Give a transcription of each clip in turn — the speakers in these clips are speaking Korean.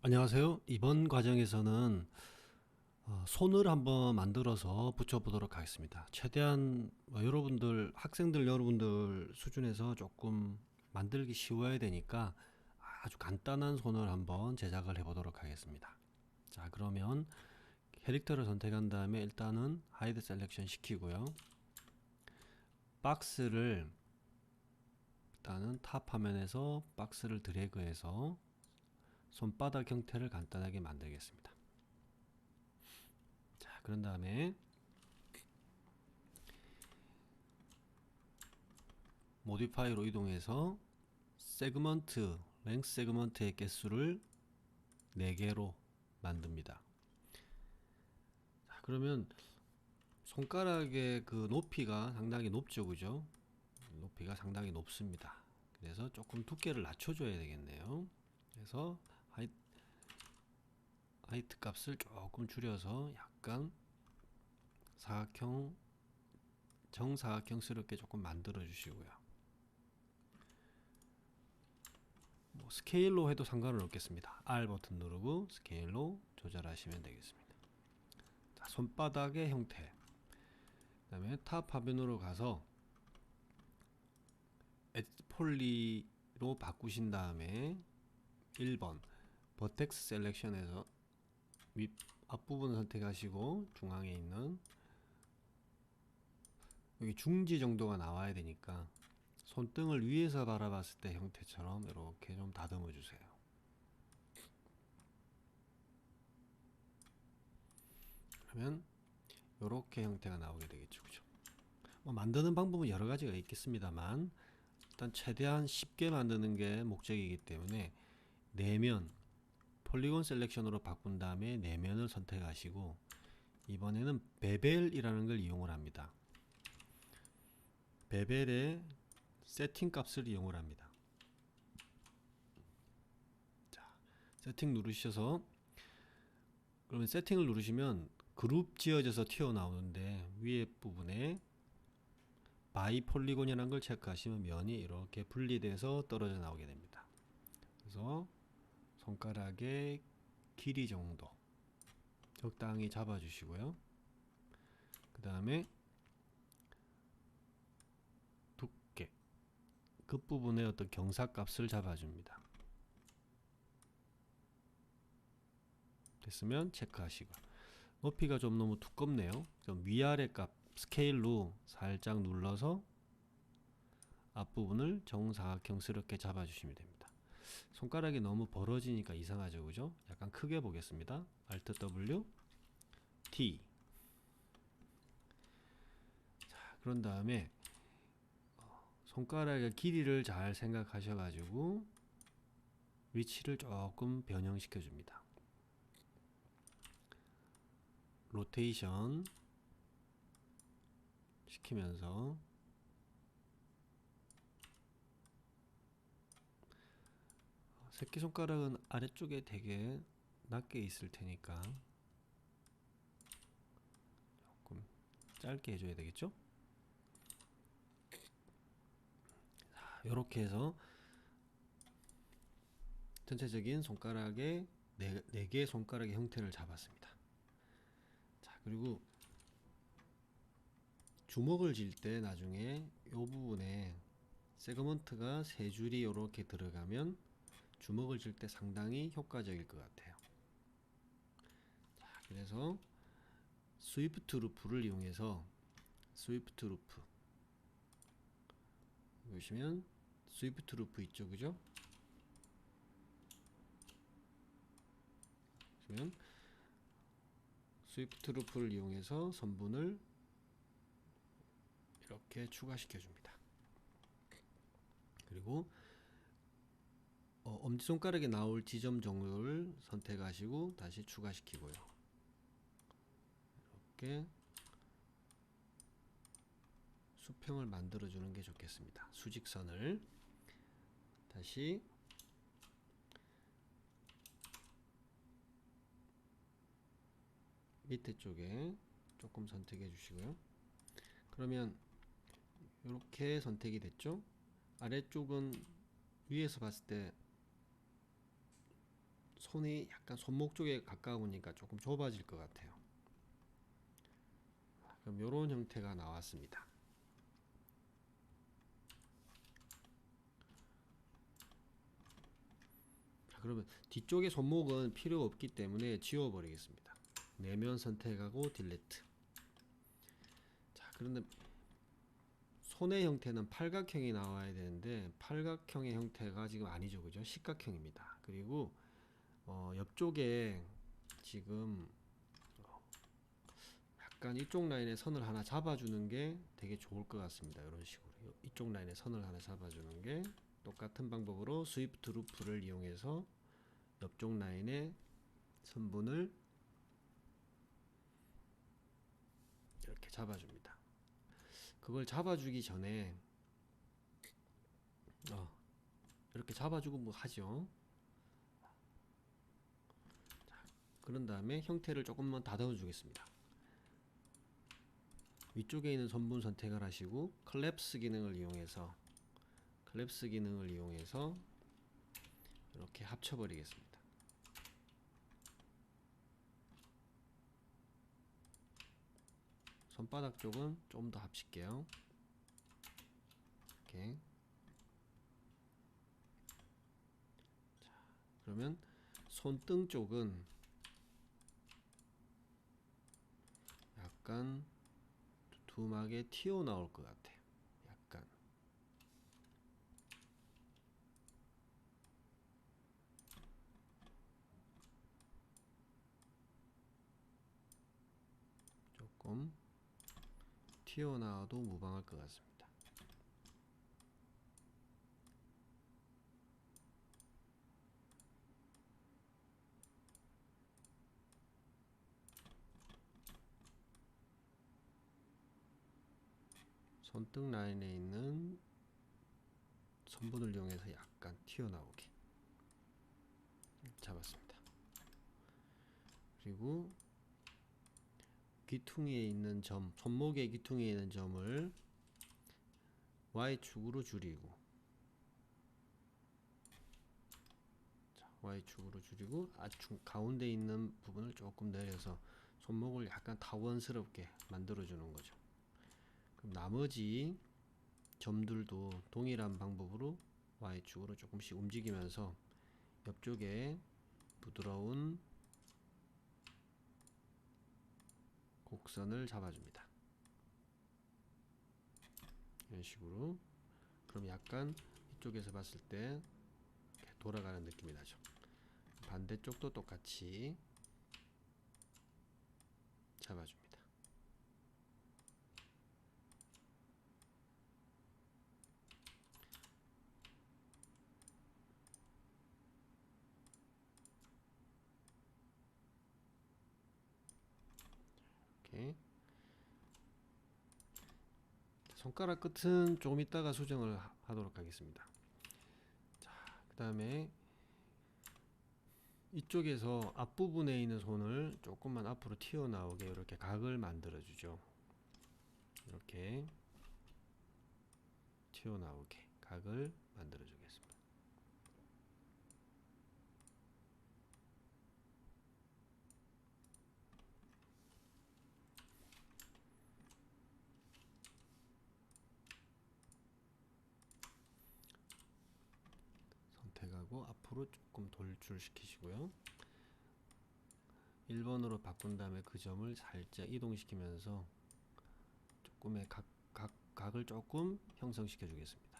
안녕하세요. 이번 과정에서는 어, 손을 한번 만들어서 붙여보도록 하겠습니다. 최대한 뭐 여러분들, 학생들 여러분들 수준에서 조금 만들기 쉬워야 되니까 아주 간단한 손을 한번 제작을 해보도록 하겠습니다. 자, 그러면 캐릭터를 선택한 다음에 일단은 하이드 셀렉션 시키고요. 박스를 일단은 탑 화면에서 박스를 드래그해서 손바닥 형태를 간단하게 만들겠습니다. 자, 그런 다음에 모디파이로 이동해서 세그먼트, 랭스 세그먼트의 개수를 4개로 만듭니다. 자, 그러면 손가락의 그 높이가 상당히 높죠, 그죠? 높이가 상당히 높습니다. 그래서 조금 두께를 낮춰줘야 되겠네요. 그래서 하이, 하이트 값을 조금 줄여서 약간 사각형 정사각형스럽게 조금 만들어 주시고요. 뭐 스케일로 해도 상관은 없겠습니다. R 버튼 누르고 스케일로 조절하시면 되겠습니다. 자, 손바닥의 형태. 그 다음에 탑 화면으로 가서 폴리로 바꾸신 다음에 1번 버텍스 셀렉션에서 윗 앞부분을 선택하시고 중앙에 있는 여기 중지 정도가 나와야 되니까 손등을 위에서 바라봤을 때 형태처럼 이렇게 좀 다듬어 주세요. 그러면 이렇게 형태가 나오게 되겠죠. 그죠? 뭐 만드는 방법은 여러 가지가 있겠습니다만 일단 최대한 쉽게 만드는 게 목적이기 때문에 내면 폴리곤 셀렉션으로 바꾼 다음에 내면을 선택하시고 이번에는 베벨이라는 걸 이용을 합니다. 베벨의 세팅 값을 이용을 합니다. 자, 세팅 누르셔서 그러면 세팅을 누르시면 그룹 지어져서 튀어나오는데 위에 부분에 바이 폴리곤이라는 걸 체크하시면 면이 이렇게 분리돼서 떨어져 나오게 됩니다. 그래서 손가락의 길이 정도 적당히 잡아주시고요. 그 다음에 두께 끝부분에 어떤 경사값을 잡아줍니다. 됐으면 체크하시고 높이가 좀 너무 두껍네요. 좀 위아래 값 스케일로 살짝 눌러서 앞부분을 정사각형스럽게 잡아주시면 됩니다. 손가락이 너무 벌어지니까 이상하죠, 그죠? 약간 크게 보겠습니다. Alt W T. 자, 그런 다음에 어, 손가락의 길이를 잘 생각하셔 가지고 위치를 조금 변형시켜 줍니다. 로테이션 시키면서 새끼손가락은 아래쪽에 되게 낮게 있을 테니까 조금 짧게 해줘야 되겠죠? 이렇게 해서 전체적인 손가락의 네, 네 개의 손가락의 형태를 잡았습니다. 자 그리고 주먹을 쥘때 나중에 이 부분에 세그먼트가 세 줄이 이렇게 들어가면 주먹을 쥘때 상당히 효과적일 것 같아요. 자, 그래서 스위프트 루프를 이용해서 스위프트 루프 보시면 스위프트 루프 있죠, 그죠? 보시면 스위프트 루프를 이용해서 선분을 이렇게 추가시켜 줍니다. 그리고 어, 엄지손가락에 나올 지점 정도를 선택하시고 다시 추가시키고요. 이렇게 수평을 만들어 주는 게 좋겠습니다. 수직선을 다시 밑에 쪽에 조금 선택해 주시고요. 그러면 이렇게 선택이 됐죠? 아래쪽은 위에서 봤을 때 손이 약간 손목 쪽에 가까우니까 조금 좁아질 것 같아요. 그럼 이런 형태가 나왔습니다. 자, 그러면 뒤쪽에 손목은 필요 없기 때문에 지워버리겠습니다. 내면 선택하고 딜레트. 자, 그런데 손의 형태는 팔각형이 나와야 되는데 팔각형의 형태가 지금 아니죠, 그죠? 식각형입니다. 그리고 어, 옆쪽에 지금 어, 약간 이쪽 라인에 선을 하나 잡아주는 게 되게 좋을 것 같습니다. 이런 식으로 이쪽 라인에 선을 하나 잡아주는 게 똑같은 방법으로 스위프트 루프를 이용해서 옆쪽 라인에 선분을 이렇게 잡아줍니다. 그걸 잡아주기 전에 어, 이렇게 잡아주고 뭐 하죠. 자, 그런 다음에 형태를 조금만 다듬어 주겠습니다. 위쪽에 있는 선분 선택을 하시고 클랩스 기능을 이용해서 클랩스 기능을 이용해서 이렇게 합쳐버리겠습니다. 손바닥 쪽은 좀 더 합칠게요. 이렇게. 자, 그러면 손등 쪽은 약간 두툼하게 튀어나올 것 같아요. 약간. 조금 튀어나와도 무방할 것 같습니다. 손등 라인에 있는 선분을 이용해서 약간 튀어나오게 잡았습니다. 그리고 귀퉁이에 있는 점, 손목의 귀퉁이에 있는 점을 Y축으로 줄이고 자, Y축으로 줄이고 아중 가운데 있는 부분을 조금 내려서 손목을 약간 타원스럽게 만들어 주는 거죠. 나머지 점들도 동일한 방법으로 Y축으로 조금씩 움직이면서 옆쪽에 부드러운 곡선을 잡아줍니다. 이런 식으로 그럼 약간 이쪽에서 봤을 때 돌아가는 느낌이 나죠. 반대쪽도 똑같이 잡아줍니다. 이렇게 손가락 끝은 조금 이따가 수정을 하- 하도록 하겠습니다. 자, 그 다음에 이쪽에서 앞부분에 있는 손을 조금만 앞으로 튀어나오게 이렇게 각을 만들어 주죠. 이렇게 튀어나오게 각을 만들어 주겠습니다. 선택하고 앞으로 조금 돌출시키시고요. 1번으로 바꾼 다음에 그 점을 살짝 이동시키면서 조금의 각, 각, 각을 조금 형성시켜 주겠습니다.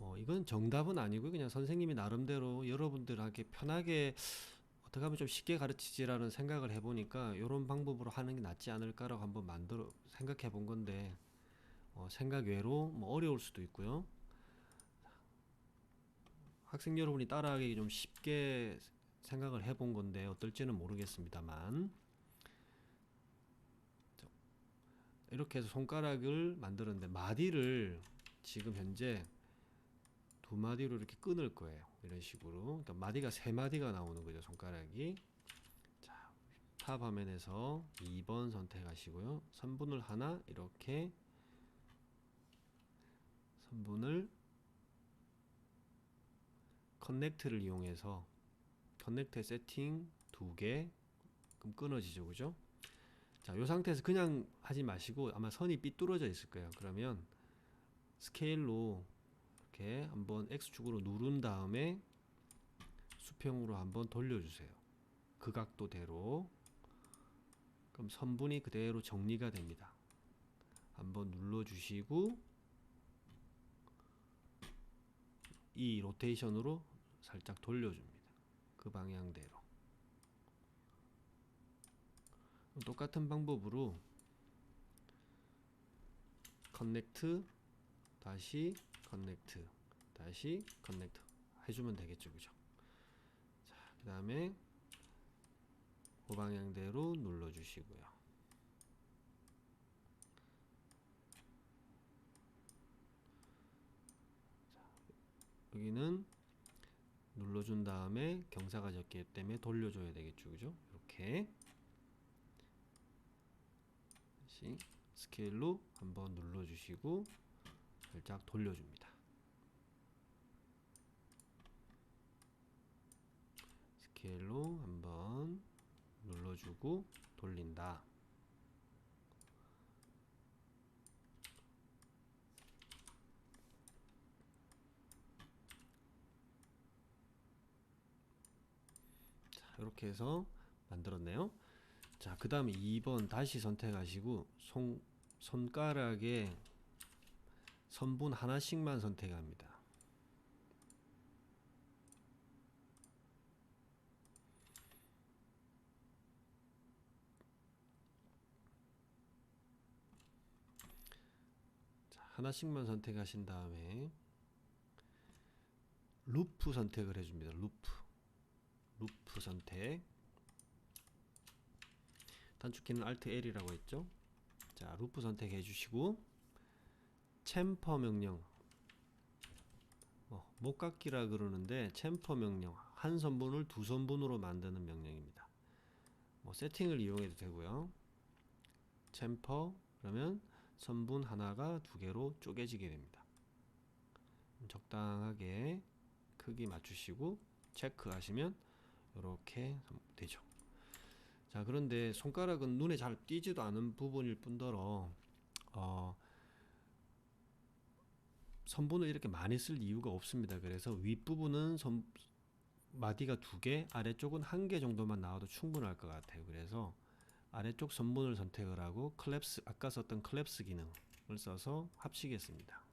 어, 이건 정답은 아니고 그냥 선생님이 나름대로 여러분들에게 편하게 어떻게 하면 좀 쉽게 가르치지라는 생각을 해보니까 이런 방법으로 하는 게 낫지 않을까라고 한번 만들어 생각해 본 건데 어, 생각 외로 뭐 어려울 수도 있고요. 학생 여러분이 따라하기 좀 쉽게 생각을 해본 건데 어떨지는 모르겠습니다만 저- 이렇게 해서 손가락을 만들었는데 마디를 지금 현재 두 마디로 이렇게 끊을 거예요. 이런 식으로 그러니까 마디가 세 마디가 나오는 거죠. 손가락이 자, 탑 화면에서 2번 선택하시고요. 선분을 하나 이렇게 선분을 커넥트를 이용해서 커넥트 세팅 두 개 그럼 끊어지죠 그죠? 자이 상태에서 그냥 하지 마시고 아마 선이 삐뚤어져 있을 거예요. 그러면 스케일로 이렇게 한번 X축으로 누른 다음에 수평으로 한번 돌려주세요. 그 각도대로. 그럼 선분이 그대로 정리가 됩니다. 한번 눌러주시고 이 로테이션으로 살짝 돌려줍니다. 그 방향대로. 똑같은 방법으로 커넥트 다시 커넥트 다시 커넥트 해주면 되겠죠, 그죠? 자, 그 다음에 그 방향대로 눌러 주시고요. 여기는 눌러준 다음에 경사가 적기 때문에 돌려줘야 되겠죠. 그죠? 이렇게. 다시 스케일로 한번 눌러주시고 살짝 돌려줍니다. 스케일로 한번 눌러주고 돌린다 이렇게 해서 만들었네요. 자, 그 다음에 2번 다시 선택하시고 손, 손가락에 선분 하나씩만 선택합니다. 자, 하나씩만 선택하신 다음에 루프 선택을 해줍니다. 루프. 루프 선택. 단축키는 Alt L이라고 했죠? 자 루프 선택해 주시고 챔퍼 명령. 어, 목깎기라 그러는데 챔퍼 명령. 한 선분을 두 선분으로 만드는 명령입니다. 뭐 세팅을 이용해도 되고요. 챔퍼 그러면 선분 하나가 두 개로 쪼개지게 됩니다. 적당하게 크기 맞추시고 체크하시면 이렇게 되죠. 자 그런데 손가락은 눈에 잘 띄지도 않은 부분일 뿐더러 어, 선분을 이렇게 많이 쓸 이유가 없습니다. 그래서 윗부분은 선, 마디가 두 개, 아래쪽은 한 개 정도만 나와도 충분할 것 같아요. 그래서 아래쪽 선분을 선택을 하고 클랩스 아까 썼던 클랩스 기능을 써서 합치겠습니다.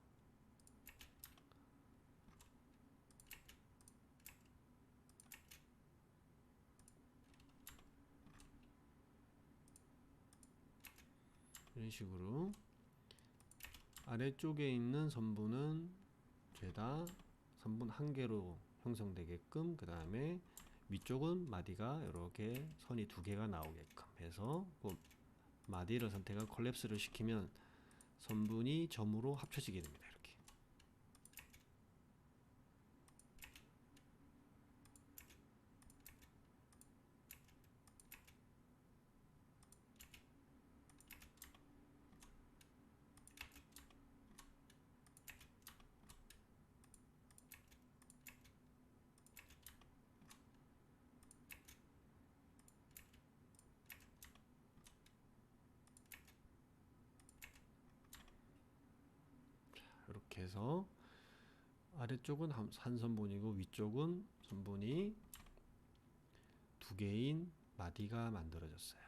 이런 식으로 아래쪽에 있는 선분은 죄다 선분 한 개로 형성되게끔 그 다음에 위쪽은 마디가 이렇게 선이 두 개가 나오게끔 해서 그 마디를 선택한 콜랩스를 시키면 선분이 점으로 합쳐지게 됩니다. 이렇게 이렇게 해서 아래쪽은 한, 한 선분이고 위쪽은 선분이 두 개인 마디가 만들어졌어요.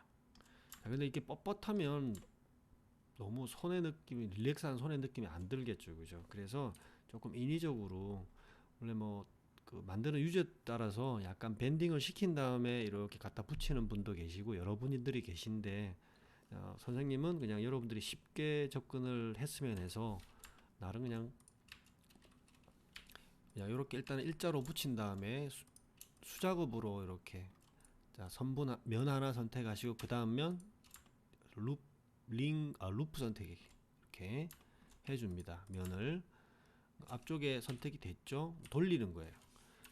자, 근데 이게 뻣뻣하면 너무 손의 느낌이 릴렉스한 손의 느낌이 안 들겠죠, 그죠? 그래서 조금 인위적으로 원래 뭐 그 만드는 유저에 따라서 약간 밴딩을 시킨 다음에 이렇게 갖다 붙이는 분도 계시고 여러분들이 계신데 어, 선생님은 그냥 여러분들이 쉽게 접근을 했으면 해서 나름 그냥 야 이렇게 일단 일자로 붙인 다음에 수, 수작업으로 이렇게 자 선분 하- 면 하나 선택하시고 그 다음 면 룹, 링, 아, 루프 선택 이렇게 해줍니다. 면을. 앞쪽에 선택이 됐죠? 돌리는 거예요.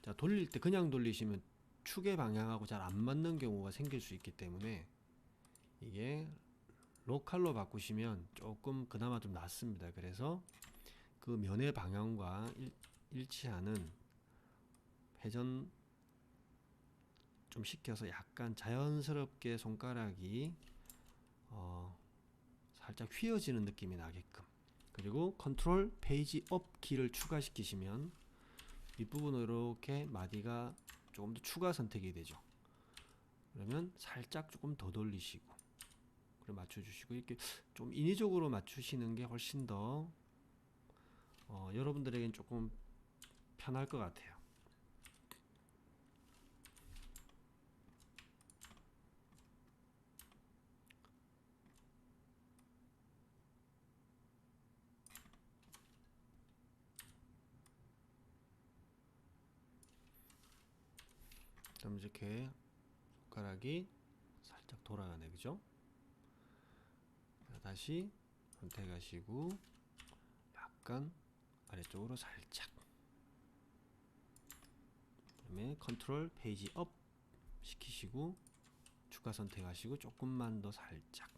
자 돌릴 때 그냥 돌리시면 축의 방향하고 잘 안 맞는 경우가 생길 수 있기 때문에 이게 로컬로 바꾸시면 조금 그나마 좀 낫습니다. 그래서 그 면의 방향과 일, 일치하는 회전 좀 시켜서 약간 자연스럽게 손가락이 어, 살짝 휘어지는 느낌이 나게끔 그리고 컨트롤 페이지 업 키를 추가시키시면 윗부분으로 이렇게 마디가 조금 더 추가 선택이 되죠. 그러면 살짝 조금 더 돌리시고 그리고 맞춰주시고 이렇게 좀 인위적으로 맞추시는 게 훨씬 더 어, 여러분들에겐 조금 편할 것 같아요. 그럼 이렇게 손가락이 살짝 돌아가네 그죠? 자, 다시 선택하시고 약간 아래쪽으로 살짝. 그다음에 컨트롤 페이지 업 시키시고 추가 선택하시고 조금만 더 살짝.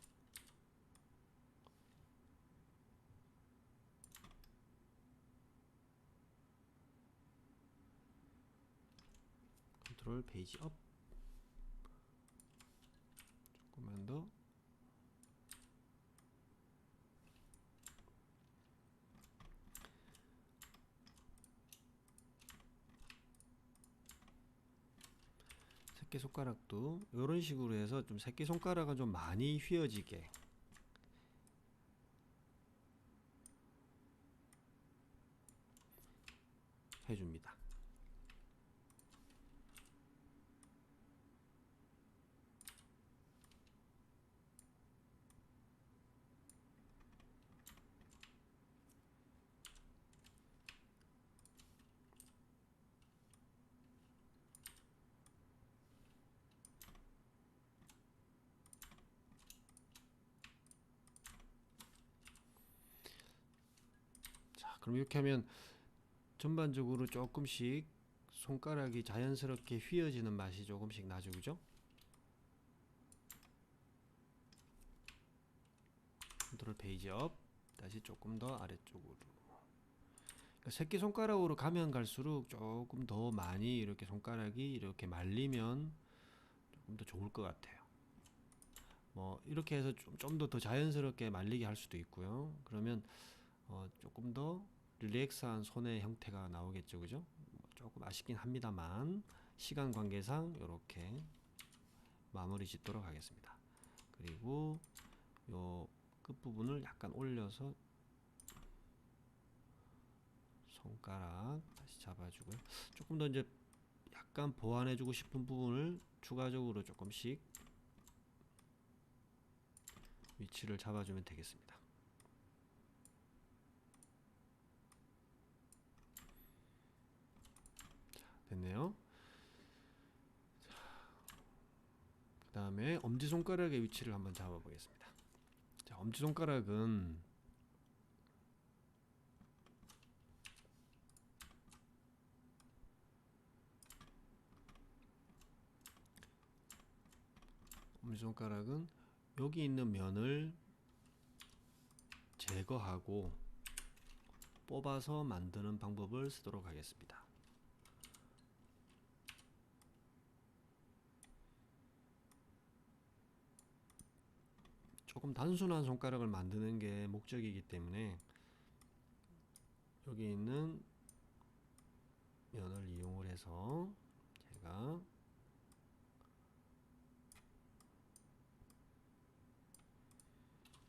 컨트롤 페이지 업. 조금만 더 새끼 손가락도 이런 식으로 해서 좀 새끼 손가락은 좀 많이 휘어지게 해줍니다. 자, 그럼 이렇게 하면 전반적으로 조금씩 손가락이 자연스럽게 휘어지는 맛이 조금씩 나죠, 그죠? 컨트롤 페이지 업 다시 조금 더 아래쪽으로 그러니까 새끼 손가락으로 가면 갈수록 조금 더 많이 이렇게 손가락이 이렇게 말리면 조금 더 좋을 것 같아요. 뭐 이렇게 해서 좀 더 더 자연스럽게 말리게 할 수도 있고요. 그러면 어, 조금 더 릴렉스한 손의 형태가 나오겠죠, 그죠? 뭐 조금 아쉽긴 합니다만 시간 관계상 이렇게 마무리 짓도록 하겠습니다. 그리고 요 끝부분을 약간 올려서 손가락 다시 잡아주고요. 조금 더 이제 약간 보완해주고 싶은 부분을 추가적으로 조금씩 위치를 잡아주면 되겠습니다. 됐네요. 그 다음에 엄지손가락의 위치를 한번 잡아 보겠습니다. 자, 엄지손가락은 엄지손가락은 여기 있는 면을 제거하고 뽑아서 만드는 방법을 쓰도록 하겠습니다. 조금 단순한 손가락을 만드는 게 목적이기 때문에 여기 있는 면을 이용을 해서 제가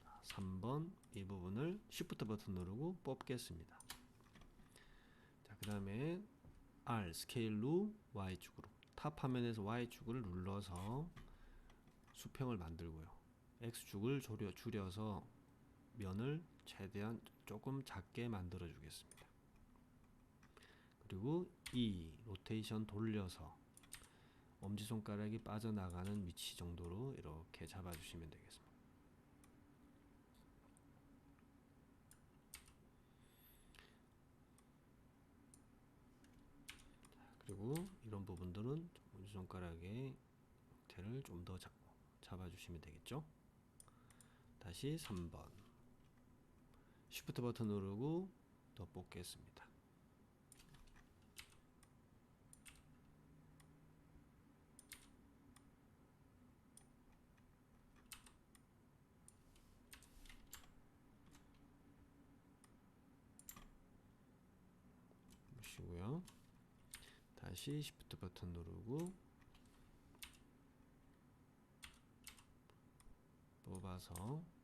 자, 3번 이 부분을 Shift 버튼 누르고 뽑겠습니다. 자, 그 다음에 R 스케일로 Y축으로 탑 화면에서 Y축을 눌러서 수평을 만들고요. X축을 줄여, 줄여서 면을 최대한 조금 작게 만들어 주겠습니다. 그리고 E 로테이션 돌려서 엄지손가락이 빠져나가는 위치 정도로 이렇게 잡아주시면 되겠습니다. 그리고 이런 부분들은 엄지손가락의 형태를 좀 더 잡아주시면 되겠죠. 다시 3번. 쉬프트 버튼 누르고 더 뽑겠습니다. 보시고요. 다시 쉬프트 버튼 누르고 뽑아서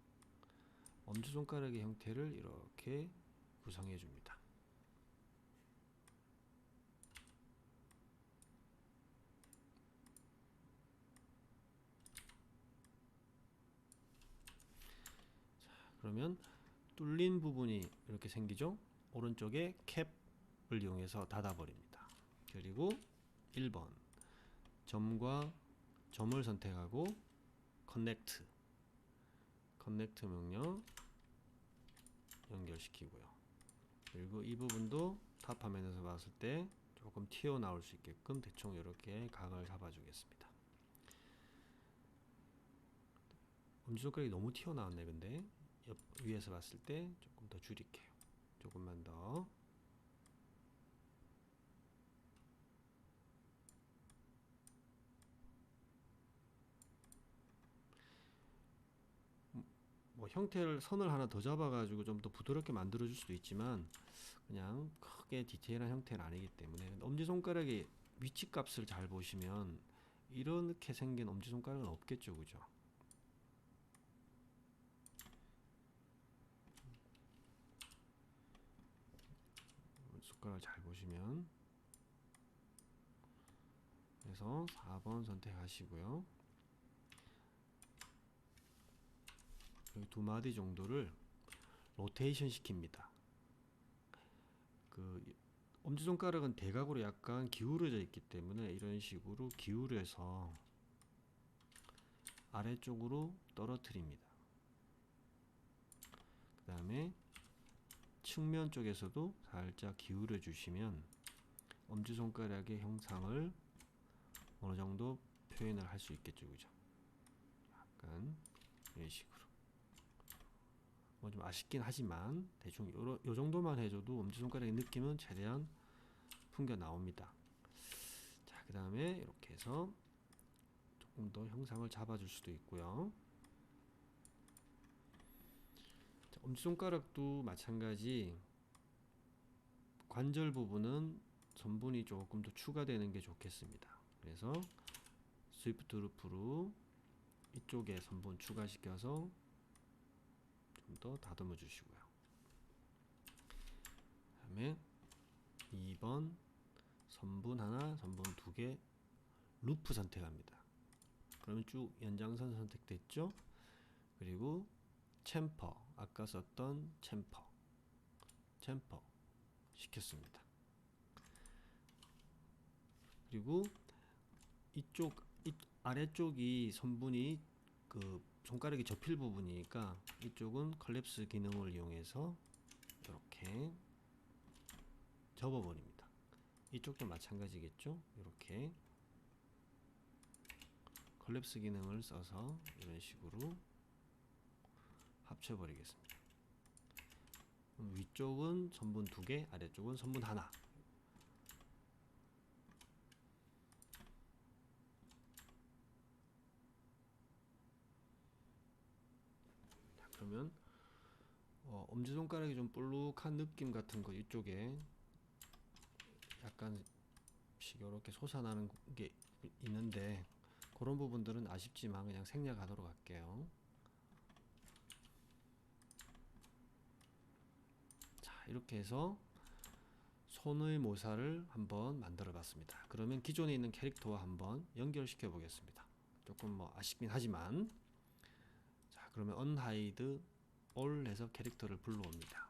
엄지손가락의 형태를 이렇게 구성해 줍니다. 그러면 뚫린 부분이 이렇게 생기죠? 오른쪽에 캡을 이용해서 닫아버립니다. 그리고 1번 점과 점을 선택하고 커넥트 커넥트 명령 연결시키고요. 그리고 이 부분도 탑 화면에서 봤을 때 조금 튀어나올 수 있게끔 대충 이렇게 각을 잡아주겠습니다. 엄지손가락이 너무 튀어나왔네 근데 옆 위에서 봤을 때 조금 더 줄일게요. 조금만 더. 뭐 형태를 선을 하나 더 잡아가지고 좀 더 부드럽게 만들어줄 수도 있지만 그냥 크게 디테일한 형태는 아니기 때문에. 엄지손가락의 위치 값을 잘 보시면 이렇게 생긴 엄지손가락은 없겠죠 그죠? 숟가락 잘 보시면. 그래서 4번 선택하시고요 여기 두 마디 정도를 로테이션 시킵니다. 그 엄지손가락은 대각으로 약간 기울어져 있기 때문에 이런 식으로 기울여서 아래쪽으로 떨어뜨립니다. 그 다음에 측면 쪽에서도 살짝 기울여 주시면 엄지손가락의 형상을 어느 정도 표현을 할 수 있겠죠 그죠? 약간 이런 식으로 뭐 좀 아쉽긴 하지만 대충 요러, 요 정도만 해줘도 엄지손가락의 느낌은 최대한 풍겨 나옵니다. 자 그 다음에 이렇게 해서 조금 더 형상을 잡아줄 수도 있고요. 자, 엄지손가락도 마찬가지 관절 부분은 전분이 조금 더 추가되는 게 좋겠습니다. 그래서 스위프트 루프로 이쪽에 선분 추가시켜서 좀 더 다듬어 주시고요. 그 다음에 2번 선분 하나 선분 두 개 루프 선택합니다. 그러면 쭉 연장선 선택됐죠? 그리고 챔퍼 아까 썼던 챔퍼 챔퍼 시켰습니다. 그리고 이쪽 이 아래쪽이 선분이 그 손가락이 접힐 부분이니까 이쪽은 컬랩스 기능을 이용해서 이렇게 접어버립니다. 이쪽도 마찬가지겠죠? 이렇게 컬랩스 기능을 써서 이런 식으로 합쳐버리겠습니다. 위쪽은 선분 두 개, 아래쪽은 선분 하나. 자, 그러면 어, 엄지손가락이 좀 볼록한 느낌 같은 거 이쪽에 약간 이렇게 솟아나는 게 있는데 그런 부분들은 아쉽지만 그냥 생략하도록 할게요. 자 이렇게 해서 손의 모사를 한번 만들어 봤습니다. 그러면 기존에 있는 캐릭터와 한번 연결시켜 보겠습니다. 조금 뭐 아쉽긴 하지만 자 그러면 unhide all 해서 캐릭터를 불러옵니다.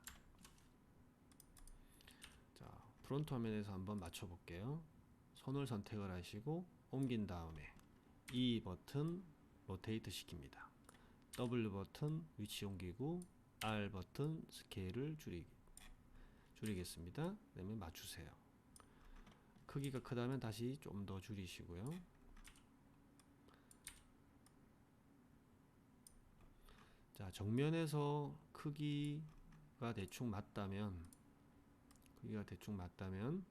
자 프론트 화면에서 한번 맞춰 볼게요. 손을 선택을 하시고 옮긴 다음에 E 버튼 로테이트 시킵니다. W 버튼 위치 옮기고 R 버튼 스케일을 줄이기 줄이겠습니다. 그다음에 맞추세요. 크기가 크다면 다시 좀 더 줄이시고요. 자 정면에서 크기가 대충 맞다면 크기가 대충 맞다면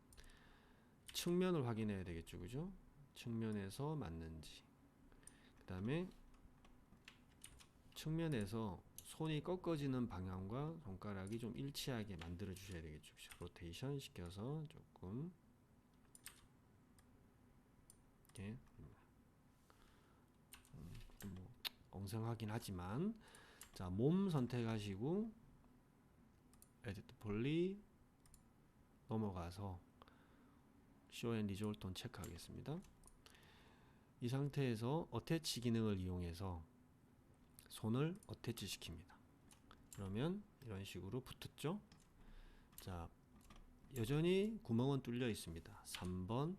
측면을 확인해야 되겠죠 그죠? 측면에서 맞는지. 그 다음에 측면에서 손이 꺾어지는 방향과 손가락이 좀 일치하게 만들어 주셔야 되겠죠 로테이션 시켜서 조금 이렇게 음, 좀 뭐, 엉성하긴 하지만 자 몸 선택하시고 에디트 폴리 넘어가서 쇼앤 리졸 톤 체크하겠습니다. 이 상태에서 어태치 기능을 이용해서 손을 어태치 시킵니다. 그러면 이런 식으로 붙었죠? 자, 여전히 구멍은 뚫려 있습니다. 3번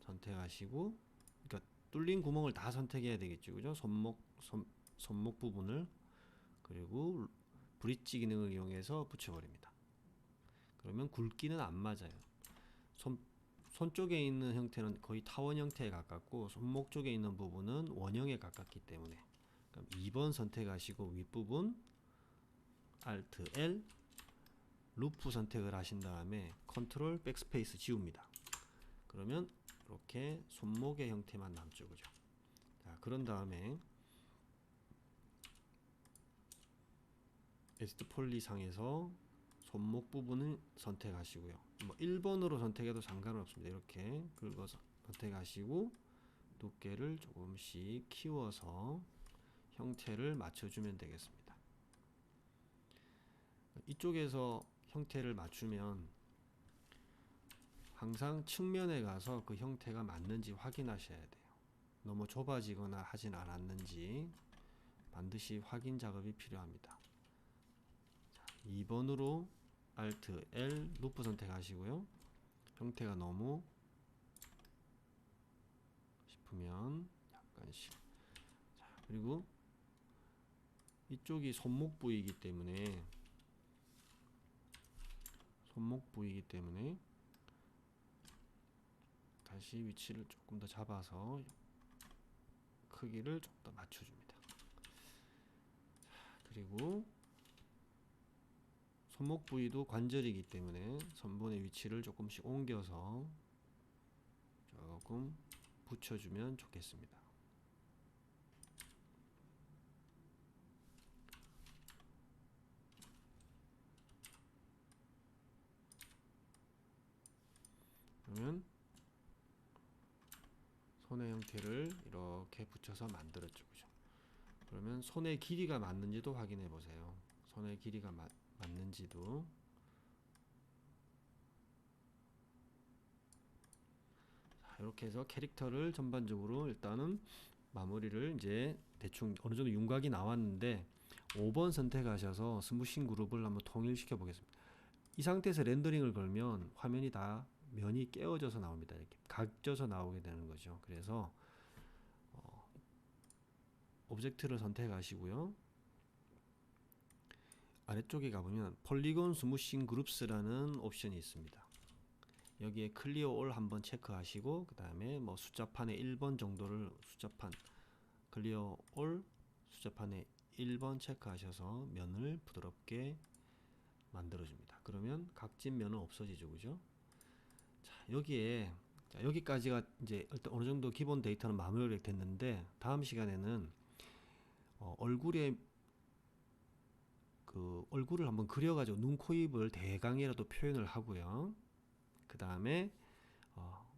선택하시고 그러니까 뚫린 구멍을 다 선택해야 되겠죠. 그죠? 손목 손, 손목 부분을 그리고 브릿지 기능을 이용해서 붙여 버립니다. 그러면 굵기는 안 맞아요. 손, 손 쪽에 있는 형태는 거의 타원 형태에 가깝고 손목 쪽에 있는 부분은 원형에 가깝기 때문에 그럼 2번 선택하시고 윗부분 Alt L 루프 선택을 하신 다음에 컨트롤 백스페이스 지웁니다. 그러면 이렇게 손목의 형태만 남죠. 그죠? 자, 그런 다음에 에스트 폴리 상에서 손목 부분을 선택하시고요. 뭐 1번으로 선택해도 상관은 없습니다. 이렇게 긁어서 선택하시고 두께를 조금씩 키워서 형태를 맞춰주면 되겠습니다. 이쪽에서 형태를 맞추면 항상 측면에 가서 그 형태가 맞는지 확인하셔야 돼요. 너무 좁아지거나 하진 않았는지 반드시 확인 작업이 필요합니다. 2번으로 Alt L 루프 선택하시고요. 형태가 너무 싶으면 약간씩 자, 그리고 이쪽이 손목 부위이기 때문에 손목 부위이기 때문에 다시 위치를 조금 더 잡아서 크기를 좀 더 맞춰줍니다. 자, 그리고 손목 부위도 관절이기 때문에 선본의 위치를 조금씩 옮겨서 조금 붙여주면 좋겠습니다. 그러면 손의 형태를 이렇게 붙여서 만들었죠. 그죠? 그러면 손의 길이가 맞는지도 확인해 보세요. 손의 길이가 맞, 맞는지도 자, 이렇게 해서 캐릭터를 전반적으로 일단은 마무리를 이제 대충 어느 정도 윤곽이 나왔는데 5번 선택하셔서 스무싱 그룹을 한번 통일시켜 보겠습니다. 이 상태에서 렌더링을 걸면 화면이 다 면이 깨어져서 나옵니다. 이렇게 각져서 나오게 되는 거죠. 그래서 어, 오브젝트를 선택하시고요. 아래쪽에 가보면 폴리곤 스무싱 그룹스라는 옵션이 있습니다. 여기에 클리어 올 한번 체크하시고 그 다음에 뭐 숫자판에 1번 정도를 숫자판 클리어 올 숫자판에 1번 체크하셔서 면을 부드럽게 만들어줍니다. 그러면 각진 면은 없어지죠, 그죠? 자, 여기에 자, 여기까지가 이제 일단 어느 정도 기본 데이터는 마무리가 됐는데 다음 시간에는 어, 얼굴에 그 얼굴을 한번 그려가지고 눈, 코, 입을 대강이라도 표현을 하고요. 그 다음에 어,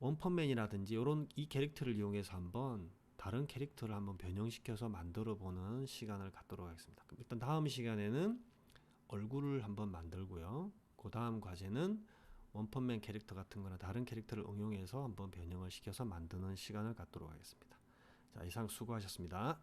원펀맨이라든지 이런 이 캐릭터를 이용해서 한번 다른 캐릭터를 한번 변형시켜서 만들어 보는 시간을 갖도록 하겠습니다. 그럼 일단 다음 시간에는 얼굴을 한번 만들고요. 그 다음 과제는 원펀맨 캐릭터 같은 거나 다른 캐릭터를 응용해서 한번 변형을 시켜서 만드는 시간을 갖도록 하겠습니다. 자, 이상 수고하셨습니다.